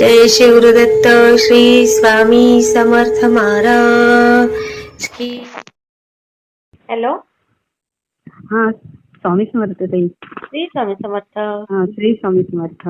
जय शिवदत्त श्री स्वामी समर्थ महाराज की हॅलो? हा स्वामी समर्थ ताई. श्री स्वामी समर्थ. हा श्री स्वामी समर्थ.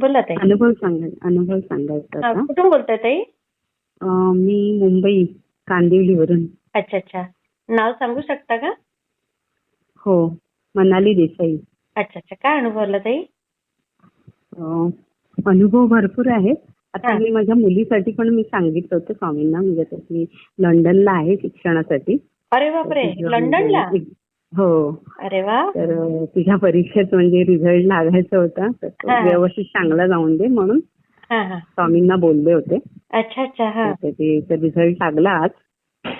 बोला ताई. अनुभव सांगाय अनुभव सांगायचा हा, होता कुठून बोलताय ताई? अं, मी मुंबई कांदिवलीवरून. अच्छा अच्छा. नाव सांगू शकता का? हो मनाली देसाई. अच्छा अच्छा. काय अनुभवला ताई? अं, अनुभव भरपूर आहेत. आता. मी माझ्या मुलीसाठी पण मी सांगितलं होतं स्वामींना म्हणजे ती लंडनला आहे शिक्षणासाठी. अरे बापरे लंडनला? हो. अरे वा. तर अं, तिच्या परीक्षेत म्हणजे रिझल्ट लागायचा होता तर तो. व्यवस्थित चांगला जाऊन दे म्हणून हा हा. स्वामींना बोलले होते. अच्छा अच्छा हा. रिझल्ट लागला आज.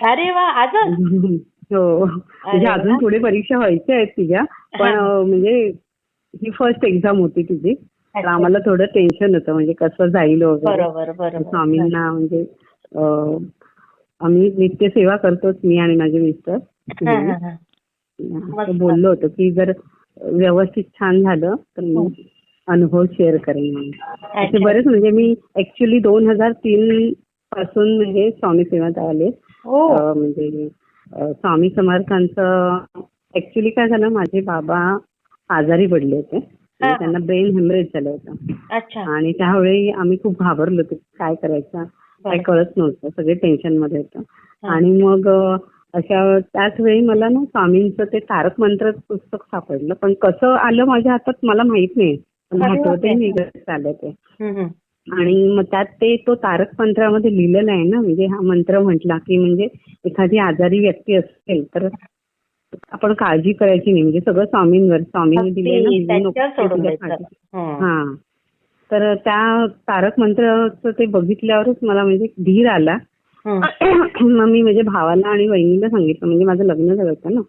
अरे वा आजच? हो. म्हणजे. अजून पुढे परीक्षा व्हायच्या आहेत तिच्या पण म्हणजे ही फर्स्ट एक्झाम होती तिची. तर. आम्हाला थोडं टेन्शन होतं म्हणजे कसं जाईल वगैरे. स्वामींना म्हणजे आम्ही नित्य सेवा करतोच मी आणि माझे मिस्टर. बोललो होतो की जर व्यवस्थित छान झालं तर मी अनुभव शेअर करेन असे. बरेच म्हणजे मी ऍक्च्युली दोन हजार तीन पासून म्हणजे स्वामी सेवात आले. हो म्हणजे स्वामी समर्थांचं ऍक्च्युली काय झालं माझे बाबा आजारी पडले होते. आणि त्यांना ब्रेन हेमरेज झालं होतं अच्छा आणि त्यावेळी आम्ही खूप घाबरलो होतो काय करायचं काय. कळत नव्हतं सगळे टेन्शनमध्ये होतं. आणि मग अशा त्याच वेळी मला ना स्वामींचं ते तारक मंत्र पुस्तक सापडलं पण कसं आलं माझ्या हातात मला माहीत नाही. आठवतही कसं आलं ते. आणि मग त्यात ते तो तारक मंत्रामध्ये लिहिलेलं आहे ना म्हणजे हा मंत्र म्हटला की म्हणजे एखादी आजारी व्यक्ती असेल तर आपण काळजी करायची नाही म्हणजे सगळं स्वामींवर स्वामींनी दिले. काळजी- हम्म. हा तर त्या तारक मंत्राचं ते बघितल्यावरच मला म्हणजे धीर आला. मग मी माझ्या भावाला आणि वहिनीला सांगितलं म्हणजे माझं लग्न झालं होतं ना.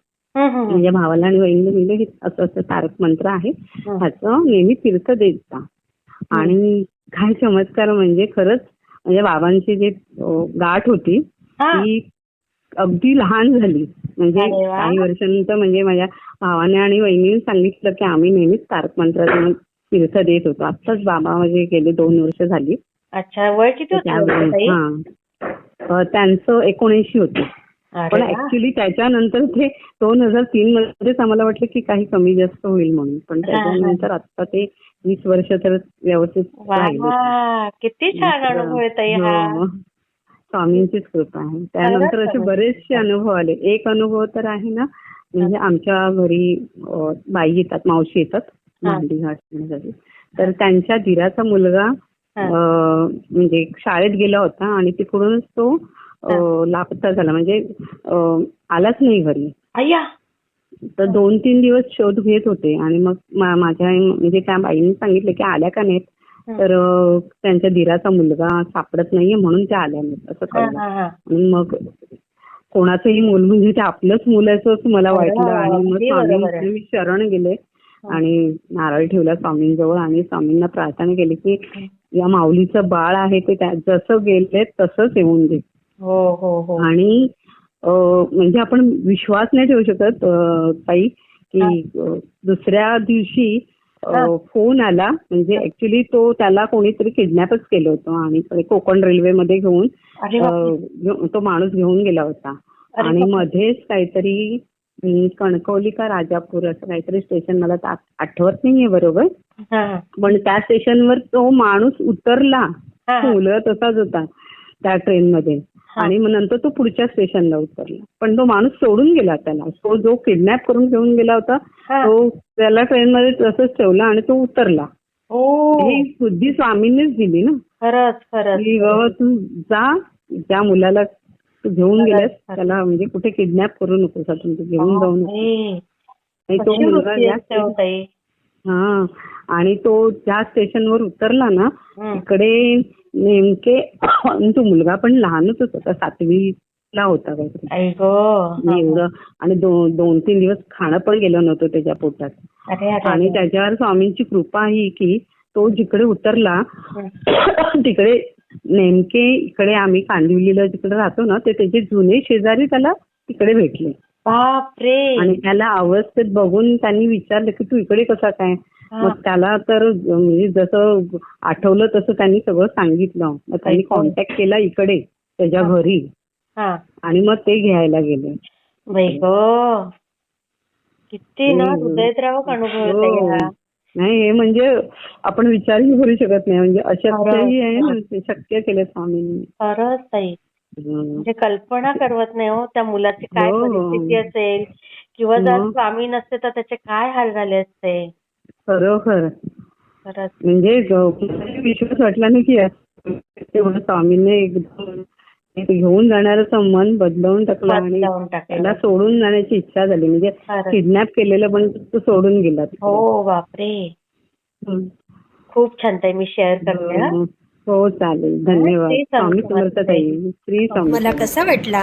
माझ्या भावाला आणि वहिनीला म्हणजे हे असं असं तारक मंत्र आहे. ह्याचं नेहमी तीर्थ देत जा आणि काय चमत्कार म्हणजे खरंच म्हणजे बाबांची जी गाठ होती हा. ती अगदी लहान झाली म्हणजे. काही वर्षांनंतर म्हणजे माझ्या भावाने आणि वहिनीने सांगितलं की आम्ही नेहमीच तारक मंत्राचं तीर्थ देत होतो आत्ताच बाबा म्हणजे गेले दोन वर्ष झाली अच्छा वय किती त्यांचं एकोणऐंशी होते पण. ऍक्च्युली त्याच्यानंतर ते दोन हजार तीन मध्येच आम्हाला वाटलं की काही कमी जास्त होईल म्हणून पण. त्याच्यानंतर आता ते वीस वर्ष तर व्यवस्थित. किती छान अनुभव. स्वामींचीच कृपा आहे. त्यानंतर असे. बरेचसे अनुभव आले. एक अनुभव तर आहे ना म्हणजे आमच्या घरी बाई येतात मावशी येतात. भांडी घासण्यासाठी. तर त्यांच्या धीराचा मुलगा म्हणजे शाळेत गेला होता आणि तिकडूनच तो लापता झाला. म्हणजे आलाच नाही घरी. तर दोन तीन दिवस शोध घेत होते आणि मग माझ्या म्हणजे त्या बाईंनी सांगितलं की आल्या का नाहीत. तर त्यांच्या धीराचा मुलगा सापडत नाहीये म्हणून त्या आल्या नाहीत असं कळलं. मग कोणाचंही मूल म्हणजे ते आपलंच मला हो, वाटलं. आणि मग. स्वामींकडे मी शरण गेले आणि नारळ ठेवला स्वामींजवळ आणि स्वामींना प्रार्थना केली की या माऊलीचं बाळ आहे ते जसं गेले तसंच येऊन दे. हो हो हो. आणि म्हणजे आपण विश्वास नाही ठेवू शकत ताई की दुसऱ्या दिवशी. फोन आला म्हणजे ऍक्च्युली तो त्याला कोणीतरी किडनॅपच केलं होतं आणि कोकण रेल्वेमध्ये घेऊन तो माणूस घेऊन गेला होता आणि. मध्येच काहीतरी कणकवली का राजापूर असं काहीतरी स्टेशन मला आठवत नाहीये बरोबर. पण त्या स्टेशनवर तो माणूस उतरला. मुलं तसाच होता त्या ट्रेनमध्ये. आणि मग नंतर तो पुढच्या स्टेशनला उतरला. पण तो माणूस सोडून गेला त्याला. तो जो किडनॅप करून घेऊन गेला होता. तो त्याला ट्रेनमध्ये तसंच ठेवला आणि तो उतरला. हो बुद्धी स्वामींनीच दिली ना. खरंच खरंच. बाबा तू जा त्या मुलाला तू घेऊन गेलास. त्याला म्हणजे कुठे किडनॅप करू नकोस आपण तू घेऊन जाऊ नको. तो मुलगा हो हा. आणि तो ज्या स्टेशनवर उतरला ना. तिकडे नेमके तो मुलगा पण लहानच होता सातवी ला होता एवढं आणि दोन तीन दिवस खाणं पण गेलं नव्हतं त्याच्या पोटात. आणि त्याच्यावर स्वामींची कृपा ही की तो जिकडे उतरला. तिकडे नेमके इकडे आम्ही कांदिवलीला जिकडे राहतो ना ते त्याचे जुने शेजारी त्याला तिकडे भेटले. बापरे. आणि त्याला अवस्थेत बघून त्यांनी विचारलं की तू इकडे कसा काय. मग त्याला तर म्हणजे जसं आठवलं तसं त्यांनी सगळं सांगितलं मग त्यांनी. कॉन्टॅक्ट केला इकडे त्याच्या हा. घरी हा आणि मग ते घ्यायला गेले किती ना हम्म. हृदयद्रावक अनुभव हो. हा नाही हे म्हणजे आपण विचारही करू शकत नाही म्हणजे अशक्यही आहे ना ते शक्य केलं स्वामींनी खरंच ताई. म्हणजे कल्पना करवत नाही हो त्या मुलाची काय हो. परिस्थिती असेल किंवा जर? स्वामी नसते तर त्याचे काय हाल झाले असते खरोखर म्हणजे विश्वास वाटला नाही की तेवढं स्वामींनी एकदम एक घेऊन जाणारं मन बदलवून टाकलं आणि त्याला सोडून जाण्याची इच्छा झाली म्हणजे. किडनॅप केलेलं पण तो सोडून गेला. हो बापरे. खूप छान ताई मी शेअर करते हा. हो चालेल धन्यवाद श्री स्वामी समर्थ ताई श्री स्वामी मला. कसा वाटला